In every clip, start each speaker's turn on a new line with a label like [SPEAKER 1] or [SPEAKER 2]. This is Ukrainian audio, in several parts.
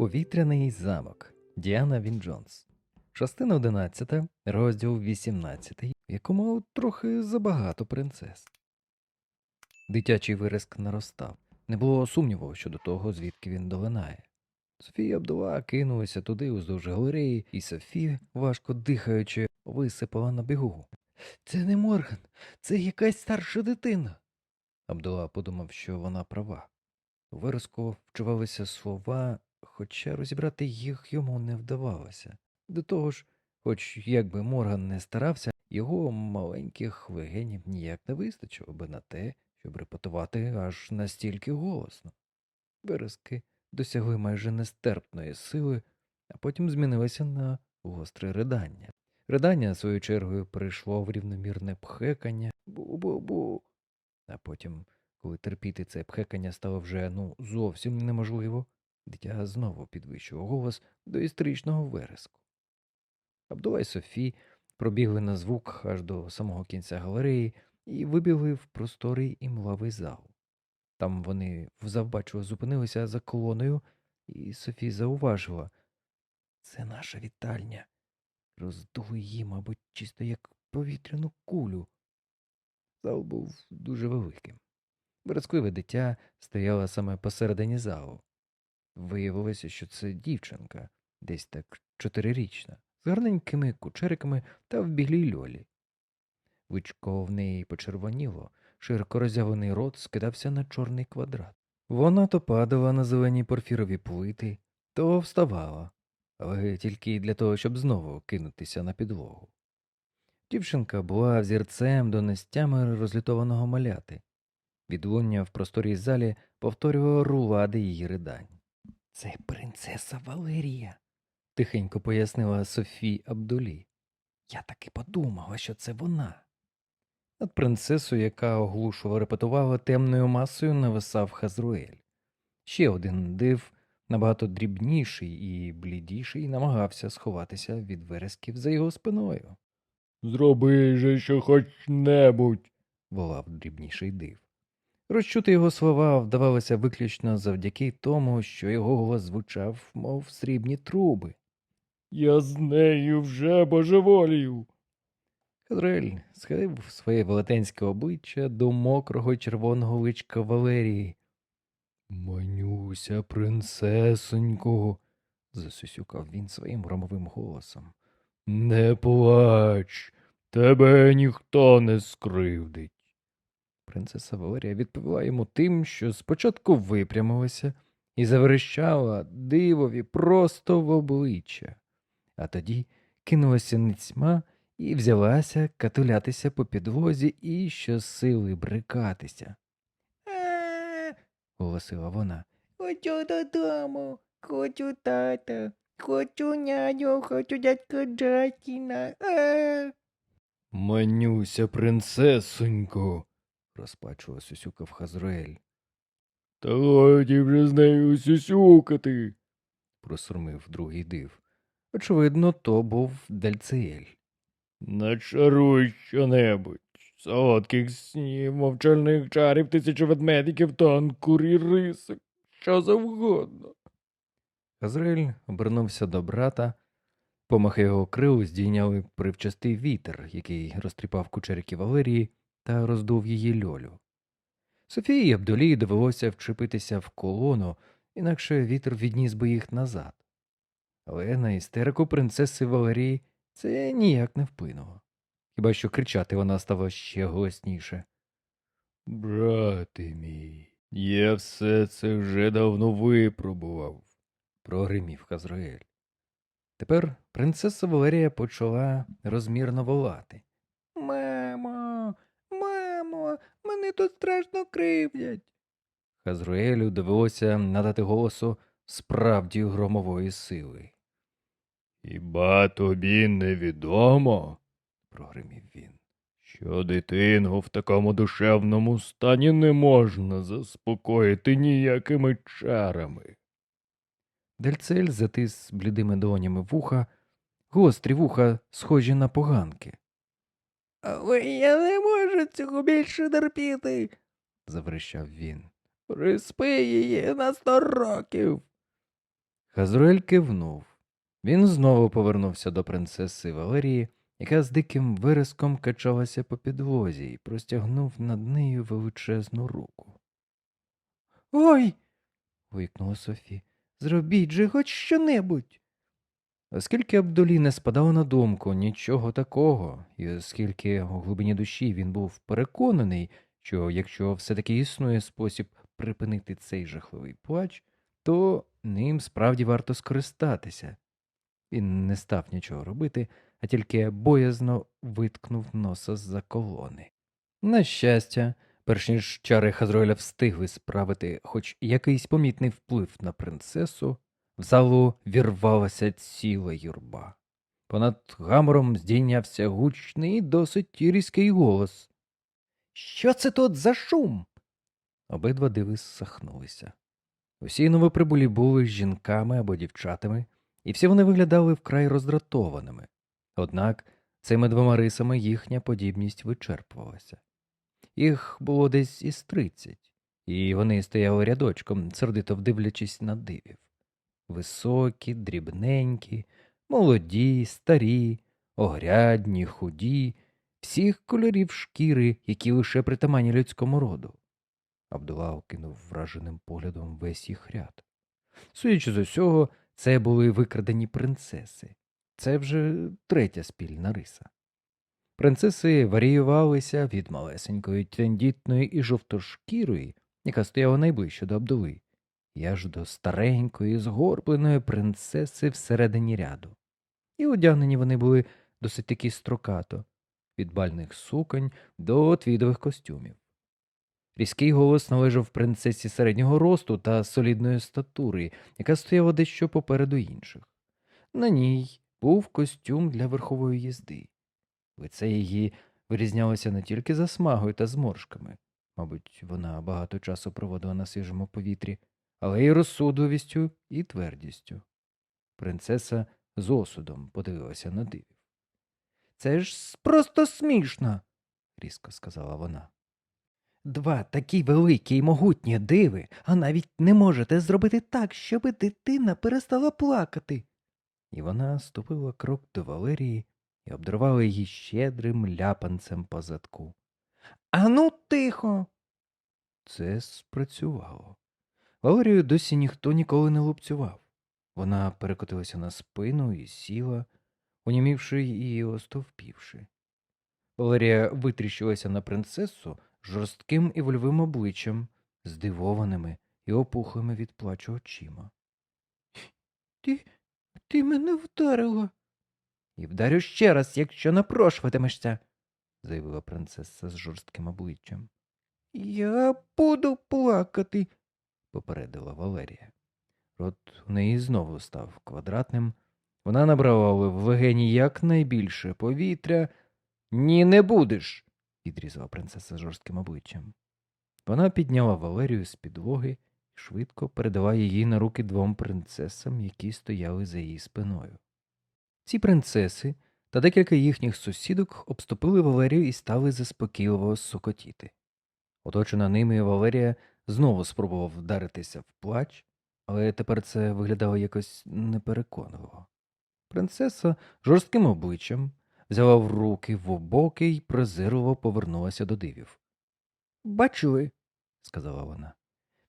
[SPEAKER 1] Повітряний замок Діана Він Джонс. Частина 11, розділ 18, в якому трохи забагато принцес. Дитячий вириск наростав. Не було сумніву щодо того, звідки він долинає. Софія Абдула кинулася туди уздовж галереї, і Софія, важко дихаючи, висипала на бігу. Це не Морган, це якась старша дитина. Абдула подумав, що вона права. У виразку вчувалися слова, хоча розібрати їх йому не вдавалося. До того ж, хоч як би Морган не старався, його маленьких легенів ніяк не вистачило би на те, щоб репетувати аж настільки голосно. Виразки досягли майже нестерпної сили, а потім змінилися на гостре ридання. Ридання, своєю чергою, перейшло в рівномірне пхекання бу-бу-бу. А потім, коли терпіти це пхекання стало вже ну зовсім неможливо, дитя знову підвищував голос до історичного вереску. Абдула й Софі пробігли на звук аж до самого кінця галереї і вибігли в просторий і млавий зал. Там вони завбачливо зупинилися за колоною, і Софі зауважила це наша вітальня. Роздули її, мабуть, чисто як повітряну кулю. Зал був дуже великим. Верескливе дитя стояло саме посередині залу. Виявилося, що це дівчинка, десь так чотирирічна, з гарненькими кучериками та в білій льолі. Вичко в неї почервоніло, широко роззявлений рот скидався на чорний квадрат. Вона то падала на зелені порфірові плити, то вставала, але тільки для того, щоб знову кинутися на підлогу. Дівчинка була взірцем до нестями розлютованого маляти. Відлуння в просторій залі повторювало рулади її ридань. Це принцеса Валерія, тихенько пояснила Софі Абдулі. Я таки подумала, що це вона. Над принцесою, яка оглушувала репетувала темною масою, нависав Хазруель. Ще один див, набагато дрібніший і блідіший, намагався сховатися від вересків за його спиною.
[SPEAKER 2] Зроби же що хоч небудь.
[SPEAKER 1] волав дрібніший див. Розчути його слова вдавалося виключно завдяки тому, що його голос звучав, мов срібні труби.
[SPEAKER 2] Я з нею вже божеволію.
[SPEAKER 1] Хазрель схилив своє велетенське обличчя до мокрого червоного личка Валерії. Манюся, принцесонько, засюсюкав він своїм громовим голосом.
[SPEAKER 2] Не плач, тебе ніхто не скривдить.
[SPEAKER 1] Принцеса Валерія відповіла йому тим, що спочатку випрямилася і заверещала дивові просто в обличчя, а тоді кинулася ницьма і взялася катулятися по підлозі і щосили брикатися. «Е!» – голосила вона.
[SPEAKER 3] Хочу додому, хочу тата, хочу няню, хочу дядька Джастіна. Е.
[SPEAKER 1] Манюся, принцесонько, розпачував сюсюкав Хазруель.
[SPEAKER 2] Та годі вже з нею сюсюкати.
[SPEAKER 1] просурмив другий див. Очевидно, то був Дальцеель.
[SPEAKER 2] Начаруй щонебудь. Солодких снів, мовчальних чарів, тисячі ведмедиків, танкур і рисок. Що завгодно.
[SPEAKER 1] Хазраель обернувся до брата, помахи його крил здійняли привчастий вітер, який розтріпав кучерики Валерії та роздув її льолю. Софії і Абдулі довелося вчепитися в колону, інакше вітер відніс би їх назад. Але на істерику принцеси Валерії це ніяк не вплинуло. Хіба що кричати вона стала ще голосніше.
[SPEAKER 2] Брате мій, я все це вже давно випробував.
[SPEAKER 1] прогримів Хазраель. Тепер принцеса Валерія почала розмірно волати.
[SPEAKER 3] Мамо, мене тут страшно кривдять.
[SPEAKER 1] Хазруелю довелося надати голосу справді громової сили,
[SPEAKER 2] Хіба тобі невідомо,
[SPEAKER 1] прогримів він.
[SPEAKER 2] що дитину в такому душевному стані не можна заспокоїти ніякими чарами?
[SPEAKER 1] Дельцель затис блідими долонями вуха, гострі вуха, схожі на поганки,
[SPEAKER 3] Але я не можу цього більше терпіти.
[SPEAKER 1] заверещав він.
[SPEAKER 3] Приспи її на сто років.
[SPEAKER 1] Хазруель кивнув. Він знову повернувся до принцеси Валерії, яка з диким виразком качалася по підлозі і простягнув над нею величезну руку.
[SPEAKER 3] Ой,
[SPEAKER 1] вигукнула Софі.
[SPEAKER 3] зробіть же хоч що-небудь.
[SPEAKER 1] Оскільки Абдулі не спадало на думку нічого такого, і оскільки у глибині душі він був переконаний, що якщо все-таки існує спосіб припинити цей жахливий плач, то ним справді варто скористатися. Він не став нічого робити, а тільки боязно виткнув носа з-за колони. На щастя, перш ніж чари Хазроїля встигли справити хоч якийсь помітний вплив на принцесу, в залу вірвалася ціла юрба. Понад гамором здійнявся гучний і досить різкий голос. Що це тут за шум? Обидва диви сахнулися. Усі новоприбулі були жінками або дівчатами, і всі вони виглядали вкрай роздратованими. Однак цими двома рисами їхня подібність вичерпувалася. Їх було десь із тридцять, і вони стояли рядочком, сердито вдивлячись на дивів. Високі, дрібненькі, молоді, старі, огрядні, худі, всіх кольорів шкіри, які лише притаманні людському роду. Абдула окинув враженим поглядом весь їх ряд. Судячи з усього, це були викрадені принцеси. Це вже третя спільна риса. Принцеси варіювалися від малесенької, тендітної і жовтошкірої, яка стояла найближче до Абдули, і аж до старенької, згорбленої принцеси всередині ряду. І одягнені вони були досить таки строкато, від бальних суконь до твідових костюмів. Різкий голос належав принцесі середнього росту та солідної статури, яка стояла дещо попереду інших. На ній був костюм для верхової їзди. Лице її вирізнялося не тільки засмагою та зморшками, мабуть, вона багато часу проводила на свіжому повітрі, але й розсудливістю і твердістю. Принцеса з осудом подивилася на дивів. Це ж просто смішно, різко сказала вона. Два такі великі й могутні диви, а навіть не можете зробити так, щоб дитина перестала плакати. І вона ступила крок до Валерії і обдарувала її щедрим ляпанцем по задку. Ану, тихо. Це спрацювало. Валерію досі ніхто ніколи не лупцював. Вона перекотилася на спину і сіла, унімівши і остовпівши. Валерія витріщилася на принцесу жорстким і вольовим обличчям, здивованими і опухлими від плачу очима.
[SPEAKER 3] Ти, ти мене вдарила.
[SPEAKER 1] І вдарю ще раз, якщо напрошуватимешся, заявила принцеса з жорстким обличчям,
[SPEAKER 3] Я буду плакати.
[SPEAKER 1] Попередила Валерія. Рот у неї знову став квадратним. Вона набрала в легені якнайбільше повітря. Ні, не будеш, відрізала принцеса жорстким обличчям. Вона підняла Валерію з підлоги і швидко передала її на руки двом принцесам, які стояли за її спиною. Ці принцеси та декілька їхніх сусідок обступили Валерію і стали заспокійливо сокотіти. Оточена ними Валерія знову спробував вдаритися в плач, але тепер це виглядало якось непереконливо. Принцеса жорстким обличчям взяла в руки в обоки й презирливо повернулася до дивів. Бачили, сказала вона,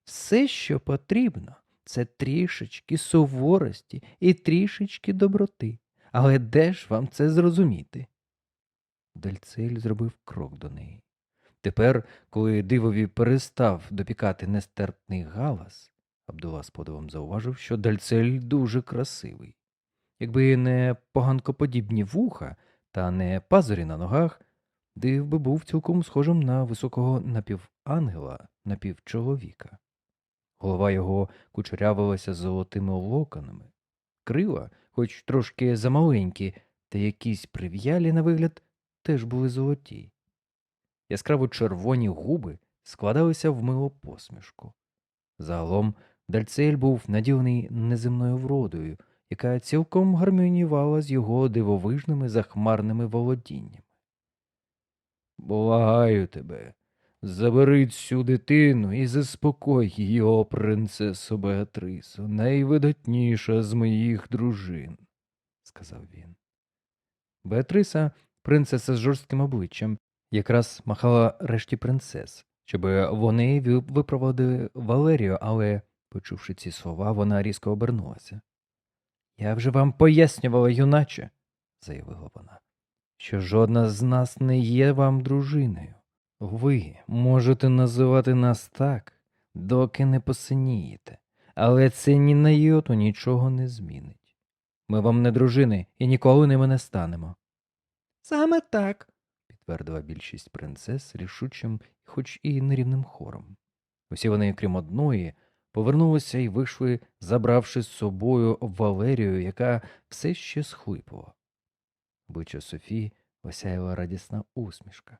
[SPEAKER 1] все, що потрібно, це трішечки суворості і трішечки доброти. Але де ж вам це зрозуміти? Дальцель зробив крок до неї. Тепер, коли дивові перестав допікати нестерпний галас, Абдула з подивом зауважив, що Дальцель дуже красивий. Якби не поганкоподібні вуха та не пазурі на ногах, див би був цілком схожим на високого напівангела, напівчоловіка. Голова його кучерявилася золотими локонами, крила, хоч трошки замаленькі, та якісь прив'ялі на вигляд, теж були золоті. Яскраво червоні губи складалися в милу посмішку. Загалом Дальцель був наділений неземною вродою, яка цілком гармоніювала з його дивовижними захмарними володіннями. Благаю тебе,
[SPEAKER 2] Забери цю дитину і заспокой її, о принцесо Беатрисо, найвидатніша з моїх дружин, сказав він.
[SPEAKER 1] Беатриса, принцеса з жорстким обличчям, якраз махала решті принцес, щоб вони випроводили Валерію, але, почувши ці слова, вона різко обернулася. Я вже вам пояснювала, юначе, заявила вона, що жодна з нас не є вам дружиною. Ви можете називати нас так, доки не посинієте, але це ні на йоту нічого не змінить. Ми вам не дружини і ніколи ними не станемо,
[SPEAKER 3] Саме так.
[SPEAKER 1] Підтвердила більшість принцес рішучим, хоч і нерівним хором. Усі вони, крім одної, повернулися і вийшли, забравши з собою Валерію, яка все ще схлипувала. Обличчя Софії осяяла радісна усмішка.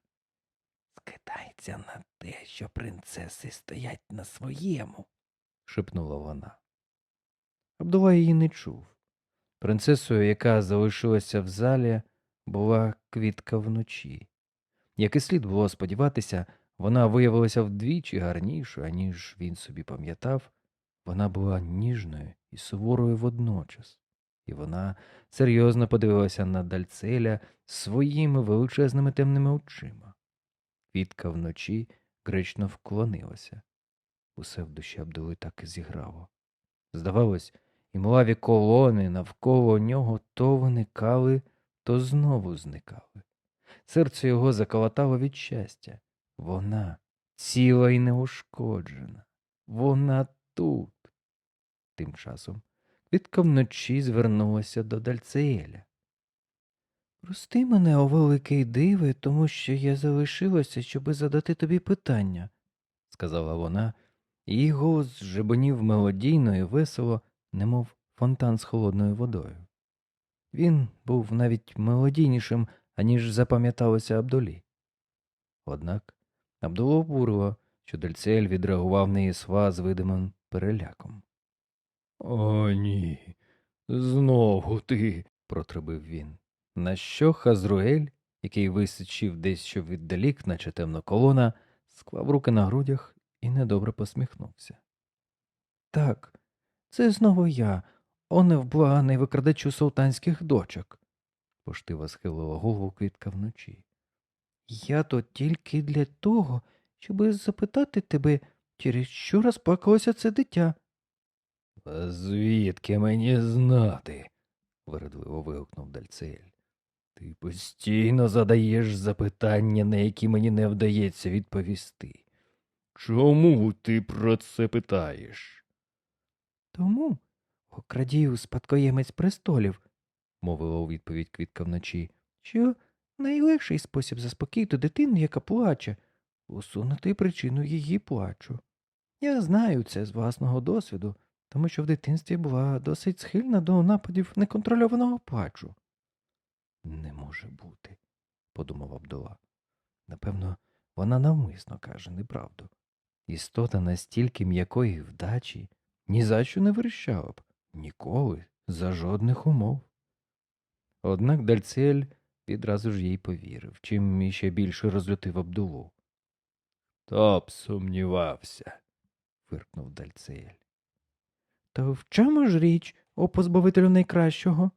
[SPEAKER 1] Скидається на те, що принцеси стоять на своєму, шепнула вона. Абдула її не чув. Принцесою, яка залишилася в залі, була квітка вночі. Як і слід було сподіватися, вона виявилася вдвічі гарнішою, аніж він собі пам'ятав. Вона була ніжною і суворою водночас, і вона серйозно подивилася на Дальцеля своїми величезними темними очима. Квітка вночі гречно вклонилася. Усе в душі Абдули так і зіграло. Здавалось, і млаві колони навколо нього то виникали, то знову зникали. Серце його заколотало від щастя. Вона ціла і неушкоджена. Вона тут. Тим часом квітка вночі звернулася до Дальцеєля. Прости мене, о великий диве, тому що я залишилася, щоби задати тобі питання, сказала вона, її голос жебонів мелодійно і весело, немов фонтан з холодною водою. Він був навіть мелодійнішим, аніж запам'яталося Абдулі. Однак Абдулу обурило, що Дельцель відреагував на слова з видимим переляком.
[SPEAKER 2] О, ні. Знову ти.
[SPEAKER 1] протрубив він. На що Хазруель, який висичив дещо віддалік, наче темна колона, склав руки на грудях і недобре посміхнувся. Так, це знову я, о невблаганий викрадачу султанських дочок, поштиво схилила голову квітка вночі. Я тут тільки для того, щоби запитати тебе, через що розплакалося це дитя.
[SPEAKER 2] А Звідки мені знати?
[SPEAKER 1] вередливо вигукнув Дальцеель.
[SPEAKER 2] Ти постійно задаєш запитання, на які мені не вдається відповісти. Чому ти про це питаєш?
[SPEAKER 1] Тому, о крадію спадкоємець престолів, мовила у відповідь квітка вночі, що найлегший спосіб заспокоїти дитину, яка плаче, усунути причину її плачу. Я знаю це з власного досвіду, тому що в дитинстві була досить схильна до нападів неконтрольованого плачу. Не може бути, подумав Абдула. Напевно, вона навмисно каже неправду. Істота настільки м'якої вдачі ні за що не верещала б, ніколи, за жодних умов. Однак Дальцель відразу ж їй повірив, чим іще більше розлютив Абдулу.
[SPEAKER 2] Та б сумнівався.
[SPEAKER 1] фиркнув Дальцель. Та в чому ж річ, о позбавителю найкращого?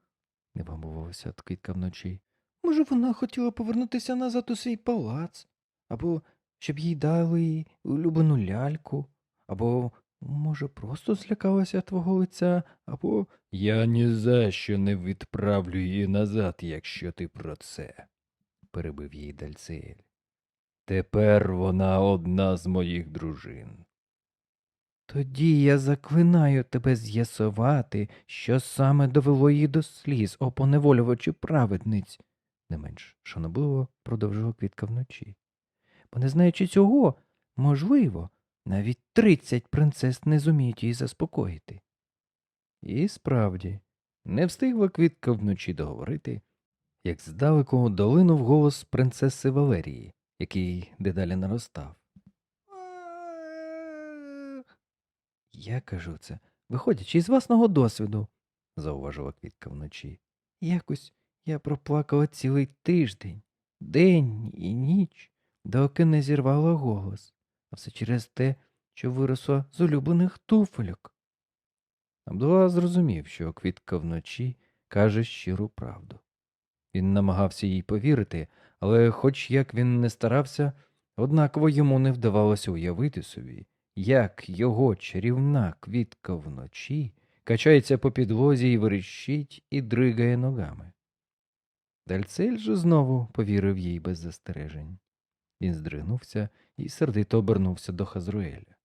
[SPEAKER 1] не вимовилася квітка вночі. Може, вона хотіла повернутися назад у свій палац, або щоб їй дали улюблену ляльку, або, може, просто злякалася твого лиця, або.
[SPEAKER 2] Я ні за що не відправлю її назад, якщо ти про це,
[SPEAKER 1] перебив їй Дальцель.
[SPEAKER 2] Тепер вона одна з моїх дружин.
[SPEAKER 1] Тоді я заклинаю тебе з'ясувати, що саме довело її до сліз, о поневолювачі праведниць, не менш шанобливо продовжила квітка вночі. Бо не знаючи цього, можливо, навіть тридцять принцес не зуміють її заспокоїти. І справді, не встигла квітка вночі договорити, як здалеку долинув голос принцеси Валерії, який дедалі наростав. Я кажу це, виходячи із власного досвіду, зауважила квітка вночі. Якось я проплакала цілий тиждень, день і ніч,
[SPEAKER 2] доки не зірвала голос, все через те, що виросла з улюблених туфельок. Абдула зрозумів, що квітка вночі каже щиру правду. Він намагався їй повірити, але, хоч як він не старався, однаково йому не вдавалося уявити собі, як його чарівна квітка вночі качається по підлозі і верещить і дригає ногами. Дальцель же знову повірив їй без застережень. Він здригнувся і сердито обернувся до Хазруеля.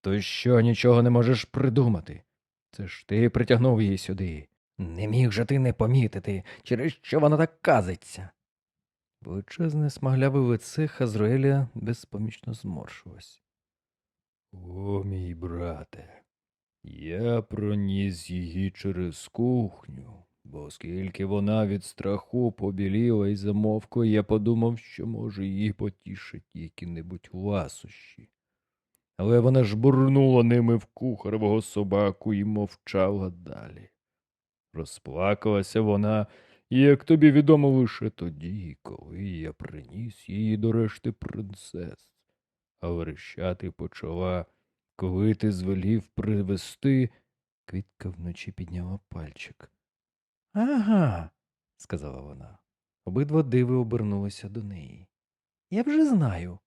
[SPEAKER 2] То що нічого не можеш придумати? Це ж ти притягнув її сюди.
[SPEAKER 1] Не міг же ти не помітити, через що вона так казиться. Величезне смагляве лице Хазруеля безпомічно зморшилось.
[SPEAKER 2] О, мій брате, я проніс її через кухню, бо оскільки вона від страху побіліла і замовкла, я подумав, що може її потішить які-небудь ласощі. Але вона ж бурнула ними в кухаревого собаку і мовчала далі. Розплакалася вона, як тобі відомо, лише тоді, коли я приніс її до решти принцес а верещати почала, коли ти звелів привести. Квітка вночі підняла пальчик. Ага, сказала вона. Обидва диви обернулися до неї. Я вже знаю,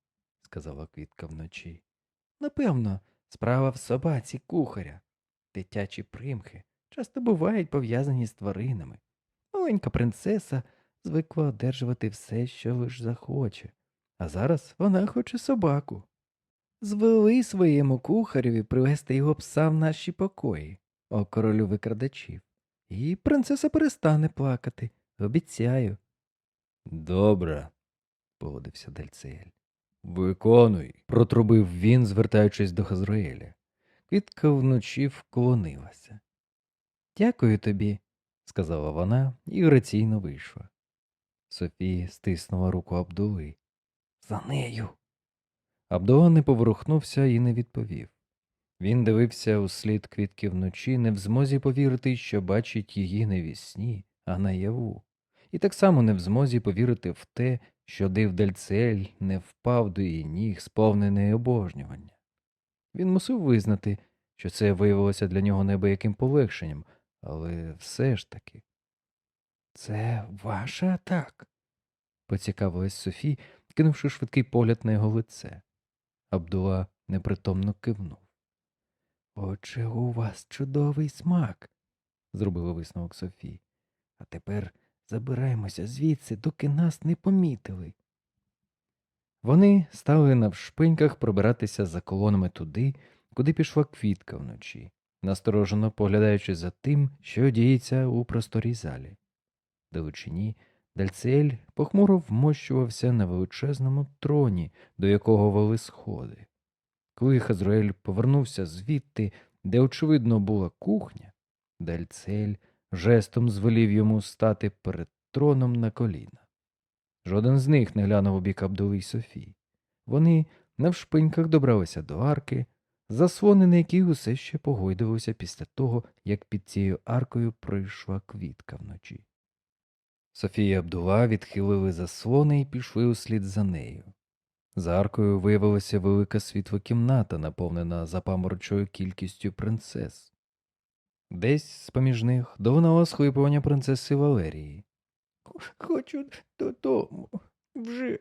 [SPEAKER 2] сказала квітка вночі. Напевно, справа в собаці кухаря. Дитячі примхи часто бувають пов'язані з тваринами. Маленька принцеса звикла одержувати все, що лиш захоче. А зараз вона хоче собаку. Звели своєму кухареві привезти його пса в наші покої, о королю викрадачів, і принцеса перестане плакати, обіцяю. Добре, погодився Дальцеель. Виконуй, протрубив він, звертаючись до Хазруеля. Квітка вночі вклонилася. Дякую тобі, сказала вона і граційно вийшла. Софія стиснула руку Абдули. За нею. Абдула не поворухнувся і не відповів. Він дивився у слід квітки вночі, не в змозі повірити, що бачить її не ві сні, а наяву, і так само не в змозі повірити в те, що див Дальцель не впав до її ніг, сповнений обожнювання. Він мусив визнати, що це виявилося для нього небояким полегшенням, але все ж таки. Це ваша атака? поцікавилась Софі, кинувши швидкий погляд на його лице. Абдула непритомно кивнув. Отже, у вас чудовий смак, зробила висновок Софі. А тепер забираємося звідси, доки нас не помітили. Вони стали навшпиньках пробиратися за колонами туди, куди пішла квітка вночі, насторожено поглядаючи за тим, що діється у просторій залі. Далечині Дальцель похмуро вмощувався на величезному троні, до якого вели сходи. Коли Хазруель повернувся звідти, де, очевидно, була кухня, Дальцель жестом звелів йому стати перед троном на коліна. Жоден з них не глянув у бік Абдули й Софії. Вони навшпиньках добралися до арки, заслони на якій усе ще погойдувалися після того, як під цією аркою пройшла квітка вночі. Софія Абдула відхилили заслони і пішли услід за нею. За аркою виявилася велика світла кімната, наповнена запаморчою кількістю принцес. Десь з поміж них долунало схлипування принцеси Валерії.
[SPEAKER 3] Хочу додому. Вже.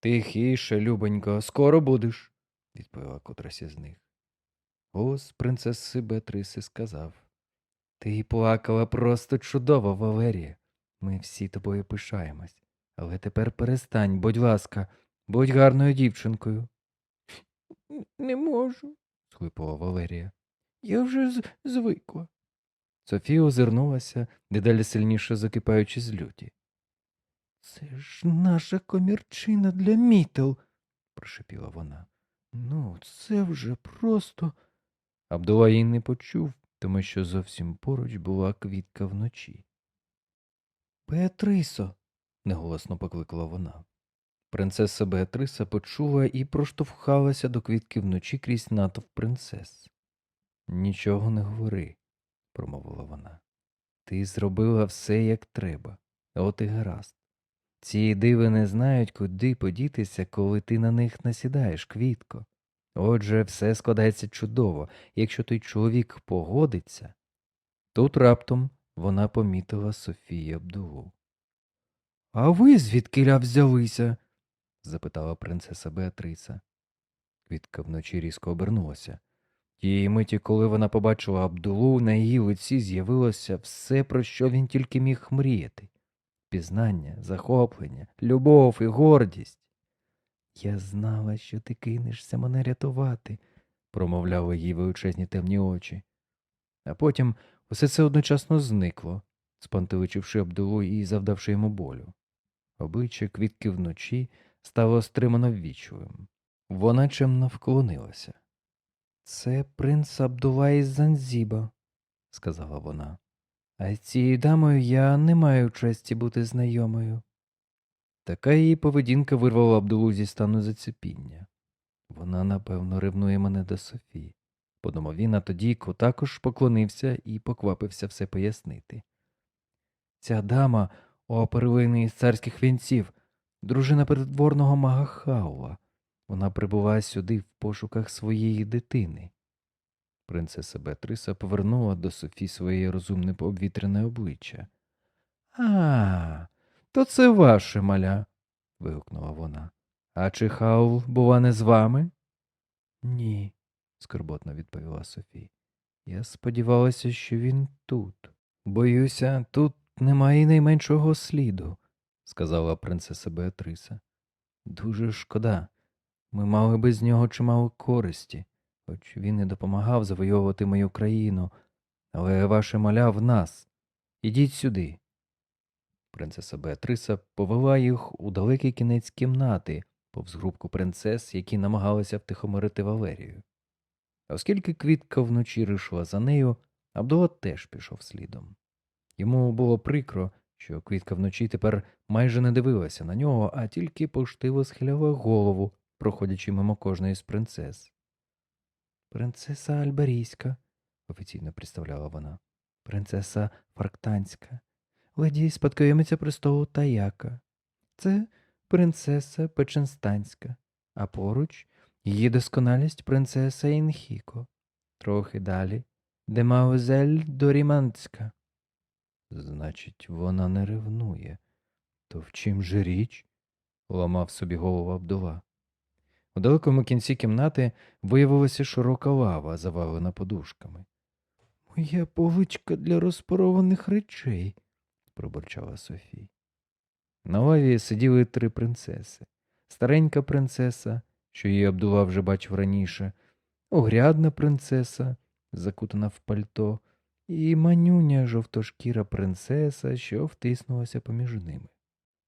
[SPEAKER 2] Тихіше, любонько, скоро будеш, відповіла котрась із них. Голос принцеси Бетриси сказав Ти плакала просто чудово, Валерія. Ми всі тобою пишаємось. Але тепер перестань, будь ласка, будь гарною дівчинкою,
[SPEAKER 3] Не можу.
[SPEAKER 2] схлипала Валерія.
[SPEAKER 3] Я вже звикла.
[SPEAKER 2] Софія озирнулася, дедалі сильніше закипаючи з люті.
[SPEAKER 3] Це ж наша комірчина для мітел,
[SPEAKER 2] прошепіла вона.
[SPEAKER 3] Ну, це вже просто.
[SPEAKER 2] Абдула її не почув, тому що зовсім поруч була квітка вночі. Беатрисо. неголосно покликала вона. Принцеса Беатриса почула і проштовхалася до квітки вночі крізь натовп принцес. Нічого не говори, промовила вона. Ти зробила все як треба, от і гаразд.
[SPEAKER 1] Ці диви не знають, куди подітися, коли ти на них насідаєш, квітко. Отже, все складається чудово, якщо той чоловік погодиться. Тут раптом вона помітила Софію Абдулу. А ви звідкиля взялися? Запитала принцеса Беатриса. Квітка вночі різко обернулася. Тієї миті, коли вона побачила Абдулу, на її лиці з'явилося все, про що він тільки міг мріяти пізнання, захоплення, любов і гордість. Я знала, що ти кинешся мене рятувати, промовляли її величезні темні очі. А потім усе це одночасно зникло, спантеличивши Абдулу і завдавши йому болю. Обличчя квітки вночі стало стримано ввічливим. Вона чемно вклонилася. Це принц Абдула із Занзіба, сказала вона. А цією дамою я не маю честі бути знайомою. Така її поведінка вирвала Абдулу зі стану зацепіння. Вона, напевно, ревнує мене до Софії, подумав він, а тоді Ко також поклонився і поквапився все пояснити. Ця дама о перлини із царських вінців, дружина придворного мага Хаула. Вона прибула сюди в пошуках своєї дитини. Принцеса Беатриса повернула до Софі своє розумне обвітряне обличчя. А, то це ваше маля. вигукнула вона. А чи Хаул, бува, не з вами? Ні, скорботно відповіла Софі. Я сподівалася, що він тут. Боюся, тут немає найменшого сліду, сказала принцеса Беатриса. Дуже шкода. Ми мали би з нього чимало користі, хоч він і допомагав завойовувати мою країну, але ваше маля в нас. Ідіть сюди. Принцеса Беатриса повела їх у далекий кінець кімнати, повз групку принцес, які намагалися втихомирити Валерію. Оскільки квітка вночі ришла за нею, Абдула теж пішов слідом. Йому було прикро, що квітка вночі тепер майже не дивилася на нього, а тільки поштиво схиляла голову, проходячи мимо кожної з принцес. Принцеса Альбарійська, офіційно представляла вона, принцеса Фарктанська, леді спадкоємиця престолу Таяка. Це принцеса Печенстанська, а поруч її досконалість принцеса Інхіко. Трохи далі Демаузель Дорімантська. Значить, вона не ревнує. То в чим же річ? ламав собі голову Абдула. У далекому кінці кімнати виявилася широка лава, завалена подушками. Моя поличка для розпарованих речей, пробурчала Софія. На лаві сиділи три принцеси. Старенька принцеса, що її Абдула вже бачив раніше, огрядна принцеса, закутана в пальто, і манюня жовтошкіра принцеса, що втиснулася поміж ними.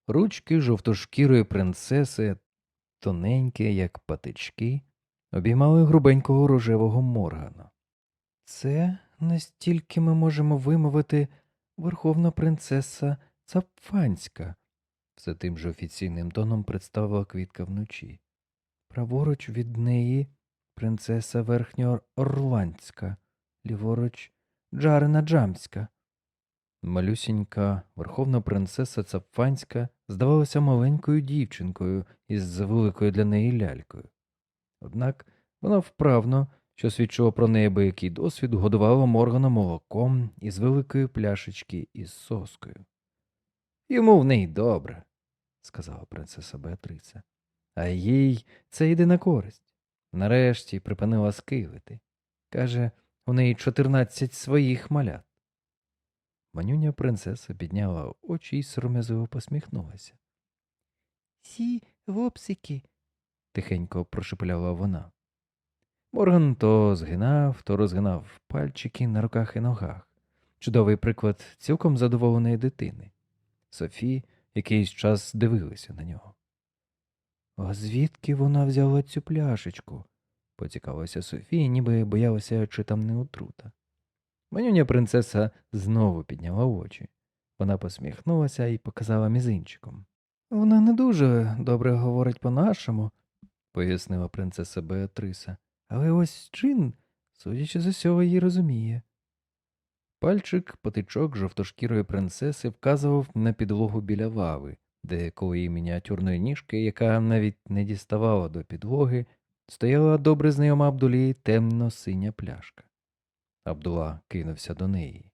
[SPEAKER 1] Ручки жовтошкірої принцеси, тоненькі, як патички, обіймали грубенького рожевого моргана. Це настільки ми можемо вимовити верховна принцеса Цапфанська, все тим же офіційним тоном представила квітка вночі. Праворуч від неї принцеса Верхньоорландська, ліворуч Джарина Джамська. Малюсінька верховна принцеса Цапфанська здавалася маленькою дівчинкою із великою для неї лялькою. Однак вона вправно, що свідчило про неї який досвід, годувала Моргана молоком із великої пляшечки із соскою. Йому в неї добре, сказала принцеса Беатриця, а їй це йде на користь. Нарешті припинила скилити. Каже, у неї чотирнадцять своїх малят. Манюня принцеса підняла очі і сором'язливо посміхнулася. Сі вопсики, тихенько прошепеляла вона. Морган то згинав, то розгинав пальчики на руках і ногах. Чудовий приклад цілком задоволеної дитини. Софі якийсь час дивилася на нього. А звідки вона взяла цю пляшечку? Поцікавилася Софія, ніби боялася, чи там не отрута. Манюня принцеса знову підняла очі. Вона посміхнулася і показала мізинчиком. Вона не дуже добре говорить по-нашому, пояснила принцеса Беатриса, але ось чин, судячи з усього, її розуміє. Пальчик потичок жовтошкірої принцеси вказував на підлогу біля лави, деякої мініатюрної ніжки, яка навіть не діставала до підлоги, стояла добре знайома Абдулі темно-синя пляшка. Абдула кинувся до неї.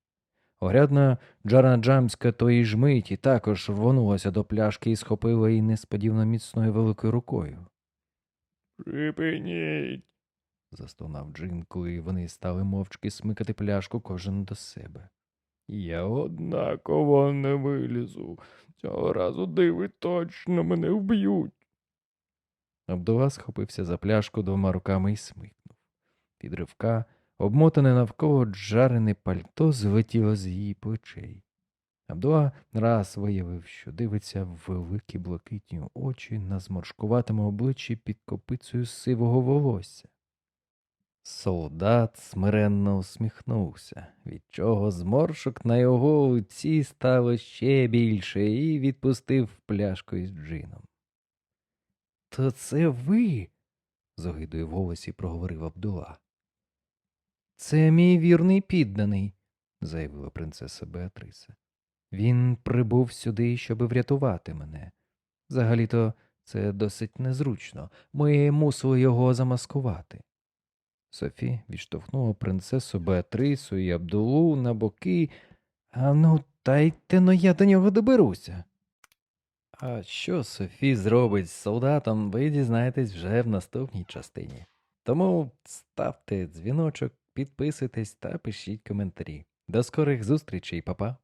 [SPEAKER 1] Огрядна Джара Джамська тої ж миті також рвонулася до пляшки і схопила її несподівано міцною великою рукою.
[SPEAKER 2] Припиніть.
[SPEAKER 1] застогнав Джин, коли вони стали мовчки смикати пляшку кожен до себе.
[SPEAKER 2] Я однаково не вилізу. Цього разу диви точно мене вб'ють.
[SPEAKER 1] Абдула схопився за пляшку двома руками і смикнув. Під ривка, обмотане навколо джарене пальто, злетіло з її плечей. Абдула раз виявив, що дивиться в великі блакитні очі на зморшкуватому обличчі під копицею сивого волосся. Солдат смиренно усміхнувся, від чого зморшок на його лиці стало ще більше і відпустив пляшку із джином. То це ви? з огидою в голосі проговорив Абдула. Це мій вірний підданий, заявила принцеса Беатриса. Він прибув сюди, щоб врятувати мене. Взагалі-то це досить незручно. Ми мусили його замаскувати. Софі відштовхнула принцесу Беатрису і Абдулу на боки. А ну, дайте но я до нього доберуся. А що Софі зробить з солдатом, ви дізнаєтесь вже в наступній частині. Тому ставте дзвіночок, підписуйтесь та пишіть коментарі. До скорих зустрічей, папа!